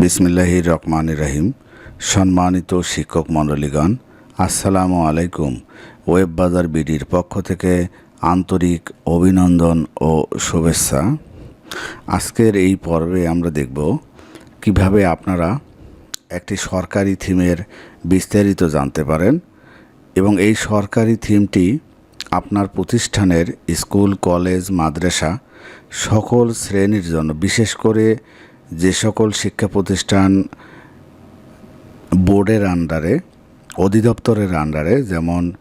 বিসমিল্লাহি রহমান রাহিম। সম্মানিত শিক্ষক মণ্ডলীগণ, আসসালামু আলাইকুম। ওয়েব বাজার বিডির পক্ষ থেকে আন্তরিক অভিনন্দন ও শুভেচ্ছা। আজকের এই পর্বে আমরা দেখব কীভাবে আপনারা একটি সরকারি থিমের বিস্তারিত জানতে পারেন এবং এই সরকারি থিমটি আপনার প্রতিষ্ঠানের স্কুল, কলেজ, মাদ্রাসা সকল শ্রেণির জন্য, বিশেষ করে যে সকল শিক্ষা প্রতিষ্ঠান বোর্ডের আন্ডারে, অধিদপ্তরের আন্ডারে, যেমন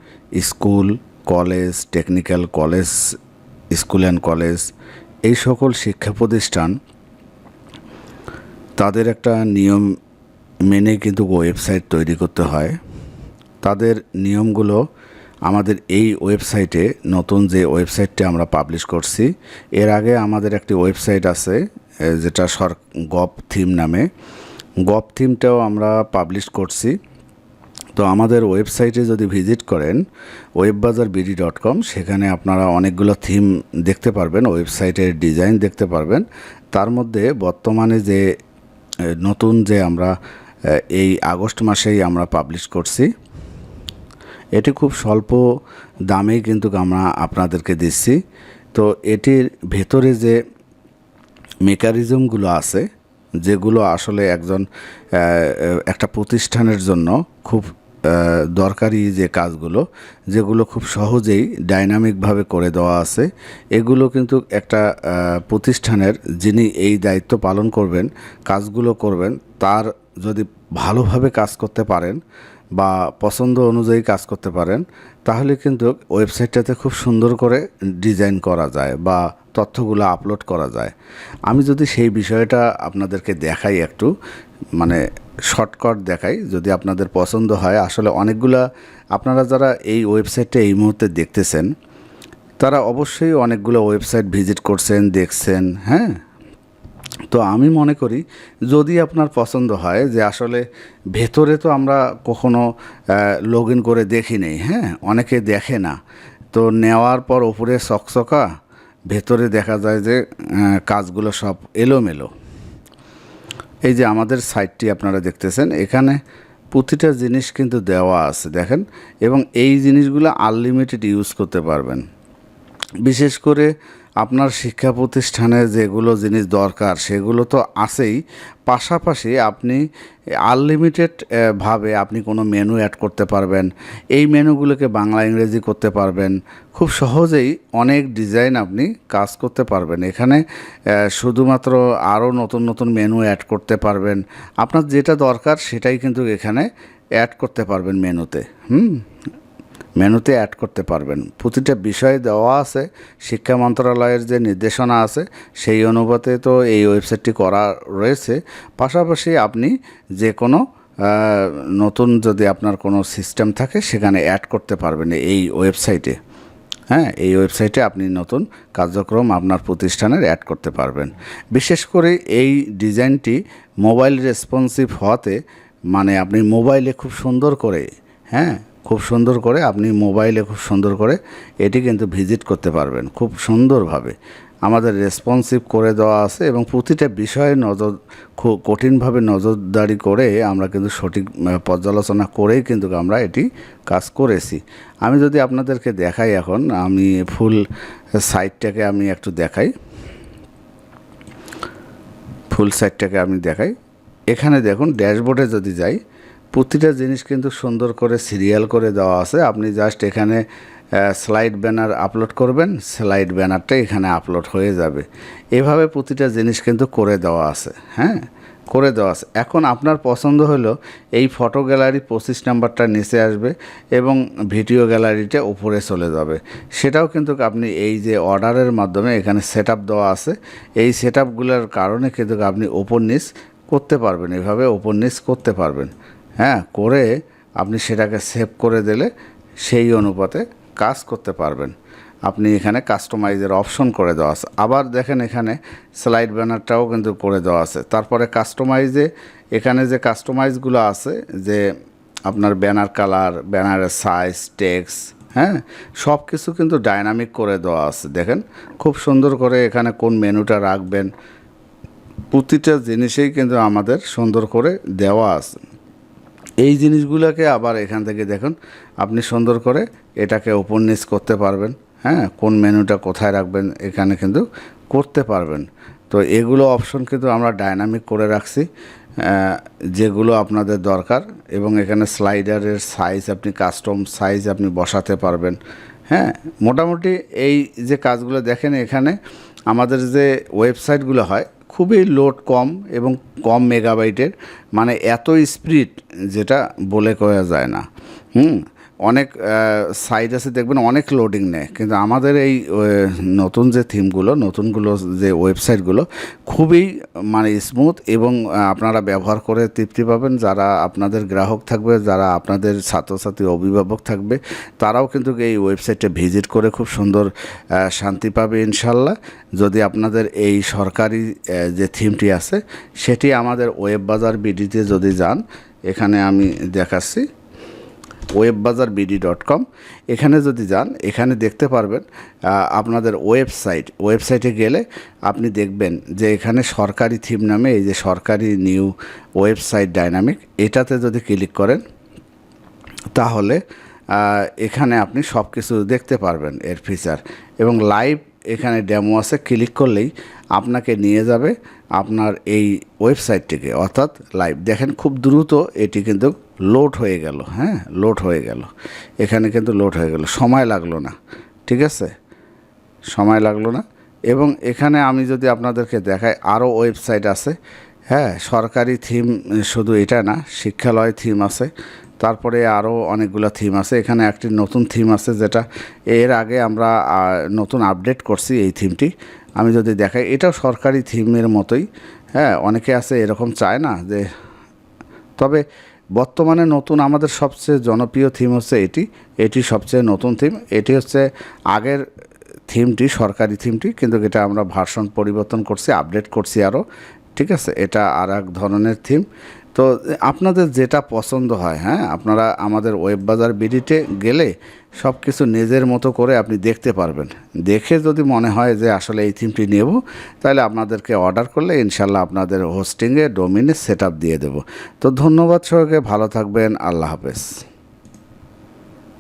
school, college, technical college, school and college, এই সকল শিক্ষা প্রতিষ্ঠান তাদের একটা নিয়ম মেনে কিন্তু ওয়েবসাইট তৈরি করতে হয়। তাদের নিয়মগুলো আমাদের এই ওয়েবসাইটে, নতুন যে ওয়েবসাইটটি আমরা পাবলিশ করছি, এর আগে আমাদের একটি ওয়েবসাইট আছে যেটা সর, গপ থিম নামে। গপ থিমটাও আমরা পাবলিশ করছি। তো আমাদের ওয়েবসাইটে যদি ভিজিট করেন ওয়েববাজার বিডি ডট কম সেখানে আপনারা অনেকগুলো থিম দেখতে পারবেন, ওয়েবসাইটের ডিজাইন দেখতে পারবেন। তার মধ্যে বর্তমানে যে নতুন যে আমরা এই আগস্ট মাসেই আমরা পাবলিশ করছি। এটি খুব স্বল্প দামেই কিন্তু আমরা আপনাদেরকে দিচ্ছি। তো এটির ভেতরে যে মেকানিজমগুলো আছে, যেগুলো আসলে একজন একটা প্রতিষ্ঠানের জন্য খুব দরকারি যে কাজগুলো, যেগুলো খুব সহজেই ডাইনামিকভাবে করে দেওয়া আছে। এগুলো কিন্তু একটা প্রতিষ্ঠানের যিনি এই দায়িত্ব পালন করবেন, কাজগুলো করবেন, তার যদি ভালোভাবে কাজ করতে পারেন বা পছন্দ অনুযায়ী কাজ করতে পারেন তাহলে কিন্তু ওয়েবসাইটটাতে খুব সুন্দর করে ডিজাইন করা যায় বা তথ্যগুলো আপলোড করা যায়। আমি যদি সেই বিষয়টা আপনাদেরকে দেখাই একটু মানে শর্টকাট দেখাই, যদি আপনাদের পছন্দ হয়। আসলে অনেকগুলা, আপনারা যারা এই ওয়েবসাইটটা এই মুহূর্তে দেখতেছেন, তারা অবশ্যই অনেকগুলো ওয়েবসাইট ভিজিট করছেন, দেখছেন হ্যাঁ? তো আমি মনে করি যদি আপনার পছন্দ হয় যে আসলে ভেতরে তো আমরা কখনো লগ ইন করে দেখি নেই হ্যাঁ? অনেকে দেখে না। তো নেওয়ার পর ওপরে চকচকা ভেতরে দেখা যায় যে কাজগুলো সব এলোমেলো। এই যে আমাদের সাইটটি আপনারা দেখতেছেন, এখানে প্রতিটা জিনিস কিন্তু দেওয়া আছে, দেখেন? এবং এই জিনিসগুলো আনলিমিটেড ইউজ করতে পারবেন। বিশেষ করে আপনার শিক্ষা প্রতিষ্ঠানে যেগুলো জিনিস দরকার, সেগুলো তো আছেই। পাশাপাশি আপনি আনলিমিটেড ভাবে আপনি কোনো মেনু অ্যাড করতে পারবেন। এই মেনুগুলোকে বাংলা, ইংরেজি করতে পারবেন। খুব সহজেই অনেক ডিজাইন আপনি কাজ করতে পারবেন। এখানে শুধুমাত্র আরও নতুন নতুন মেনু অ্যাড করতে পারবেন। আপনার যেটা দরকার সেটাই কিন্তু এখানে অ্যাড করতে পারবেন মেনুতে হুম? মেনুতে অ্যাড করতে পারবেন। প্রতিটা বিষয় দেওয়া আছে, শিক্ষা মন্ত্রণালয়ের যে নির্দেশনা আছে, সেই অনুপাতে তো এই ওয়েবসাইটটি করা রয়েছে। পাশাপাশি আপনি যে কোনো নতুন যদি আপনার কোনো সিস্টেম থাকে, সেখানে অ্যাড করতে পারবেন এই ওয়েবসাইটে। হ্যাঁ এই ওয়েবসাইটে আপনি নতুন কার্যক্রম আপনার প্রতিষ্ঠানের অ্যাড করতে পারবেন। বিশেষ করে এই ডিজাইনটি মোবাইল রেসপন্সিভ হওয়াতে মানে আপনি মোবাইলে খুব সুন্দর করে হ্যাঁ খুব সুন্দর করে, আপনি মোবাইলে খুব সুন্দর করে এটি কিন্তু ভিজিট করতে পারবেন, খুব সুন্দরভাবে। আমাদের রেসপন্সিভ করে দেওয়া আছে এবং প্রতিটা বিষয়ে নজর, খুব কঠিনভাবে নজরদারি করে আমরা কিন্তু সঠিক পর্যালোচনা করেই কিন্তু আমরা এটি কাজ করেছি। আমি যদি আপনাদেরকে দেখাই এখন, আমি ফুল সাইটটাকে আমি একটু দেখাই। ফুল সাইটটাকে আমি দেখাই। এখানে দেখুন, ড্যাশবোর্ডে যদি যাই প্রতিটা জিনিস কিন্তু সুন্দর করে সিরিয়াল করে দেওয়া আছে। আপনি জাস্ট এখানে স্লাইড ব্যানার আপলোড করবেন স্লাইড ব্যানারটা এখানে আপলোড হয়ে যাবে। এভাবে প্রতিটা জিনিস কিন্তু করে দেওয়া আছে হ্যাঁ? করে দেওয়া আছে। এখন আপনার পছন্দ হলো এই ফটো গ্যালারি পঁচিশ নাম্বারটা নিচে আসবে এবং ভিডিও গ্যালারিটা উপরে চলে যাবে। সেটাও কিন্তু আপনি এই যে অর্ডারের মাধ্যমে এখানে সেট দেওয়া আছে, এই সেট কারণে কিন্তু আপনি ওপর নিচ করতে পারবেন। এভাবে ওপর নিচ করতে পারবেন। হ্যাঁ করে আপনি সেটাকে সেভ করে দিলে সেই অনুপাতে কাজ করতে পারবেন। আপনি এখানে কাস্টমাইজের অপশন করে দেওয়া আছে। আবার দেখেন এখানে স্লাইড ব্যানারটাও কিন্তু করে দেওয়া আছে। তারপরে কাস্টমাইজে এখানে যে কাস্টমাইজগুলো আছে, যে আপনার ব্যানার কালার ব্যানারের সাইজ টেক্স হ্যাঁ সব কিছু কিন্তু ডাইনামিক করে দেওয়া আছে। দেখেন, খুব সুন্দর করে এখানে কোন মেনুটা রাখবেন, প্রতিটা জিনিসেই কিন্তু আমাদের সুন্দর করে দেওয়া আছে। এই জিনিসগুলোকে আবার এখান থেকে দেখুন, আপনি সুন্দর করে এটাকে নিচ করতে পারবেন হ্যাঁ? কোন মেনুটা কোথায় রাখবেন, এখানে কিন্তু করতে পারবেন। তো এগুলো অপশন কিন্তু আমরা ডাইনামিক করে রাখছি যেগুলো আপনাদের দরকার এবং এখানে স্লাইডারের সাইজ আপনি কাস্টম সাইজ আপনি বসাতে পারবেন হ্যাঁ? মোটামুটি এই যে কাজগুলো দেখেন এখানে, আমাদের যে ওয়েবসাইটগুলো হয় খুবই লোড কম এবং কম মেগাবাইটের মানে এত স্পিড যেটা বলে কয়া যায় না। হুম? অনেক সাইট আছে, দেখবেন অনেক লোডিং নেয়। কিন্তু আমাদের এই নতুন যে থিমগুলো নতুনগুলো যে ওয়েবসাইটগুলো খুবই মানে স্মুথ এবং আপনারা ব্যবহার করে তৃপ্তি পাবেন। যারা আপনাদের গ্রাহক থাকবে, যারা আপনাদের ছাত্রছাত্রী, অভিভাবক থাকবে, তারাও কিন্তু এই ওয়েবসাইটটা ভিজিট করে খুব সুন্দর শান্তি পাবে ইনশাল্লাহ। যদি আপনাদের এই সরকারি যে থিমটি আছে, সেটি আমাদের ওয়েব বাজার বিডিতে যদি যান, এখানে আমি দেখাচ্ছি। ওয়েব বাজার বিডি ডট কম এখানে যদি যান, এখানে দেখতে পারবেন আপনাদের ওয়েবসাইট ওয়েবসাইটে গেলে আপনি দেখবেন যে এখানে সরকারি থিম নামে, এই যে সরকারি নিউ ওয়েবসাইট ডাইনামিক এটাতে যদি ক্লিক করেন, তাহলে এখানে আপনি সব কিছু দেখতে পারবেন এর ফিচার এবং লাইভ এখানে ডেমো আছে ক্লিক করলেই আপনাকে নিয়ে যাবে আপনার এই ওয়েবসাইটটিকে অর্থাৎ লাইভ দেখেন খুব দ্রুত এটি কিন্তু লোড হয়ে গেল হ্যাঁ লোড হয়ে গেল। এখানে কিন্তু লোড হয়ে গেল, সময় লাগল না, ঠিক আছে? সময় লাগল না। এবং এখানে আমি যদি আপনাদেরকে দেখাই আরও ওয়েবসাইট আছে হ্যাঁ সরকারি থিম শুধু এটা না, শিক্ষালয় থিম আছে তারপরে আরও অনেকগুলো থিম আছে। এখানে একটি নতুন থিম আছে যেটা এর আগে আমরা নতুন আপডেট করছি এই থিমটি আমি যদি দেখাই, এটাও সরকারি থিমের মতোই। হ্যাঁ অনেকে আছে এরকম চায় না যে, তবে বর্তমানে নতুন আমাদের সবচেয়ে জনপ্রিয় থিম হচ্ছে এটি। এটি সবচেয়ে নতুন থিম এটি হচ্ছে আগের থিমটি সরকারি থিমটি কিন্তু এটা আমরা ভার্সন পরিবর্তন করছি আপডেট করছি আরও ঠিক আছে? এটা আর এক ধরনের থিম তো আপনাদের যেটা পছন্দ হয় হ্যাঁ আপনারা আমাদের ওয়েব বাজার বিডিটে গেলে সব কিছু নিজের মতো করে আপনি দেখতে পারবেন। দেখে যদি মনে হয় যে আসলে এই থিমটি নেব, তাহলে আপনাদেরকে অর্ডার করলে ইনশাল্লাহ আপনাদের হোস্টিংয়ে ডোমিনে সেট দিয়ে দেব। তো ধন্যবাদ সবাইকে, ভালো থাকবেন, আল্লাহ হাফেজ।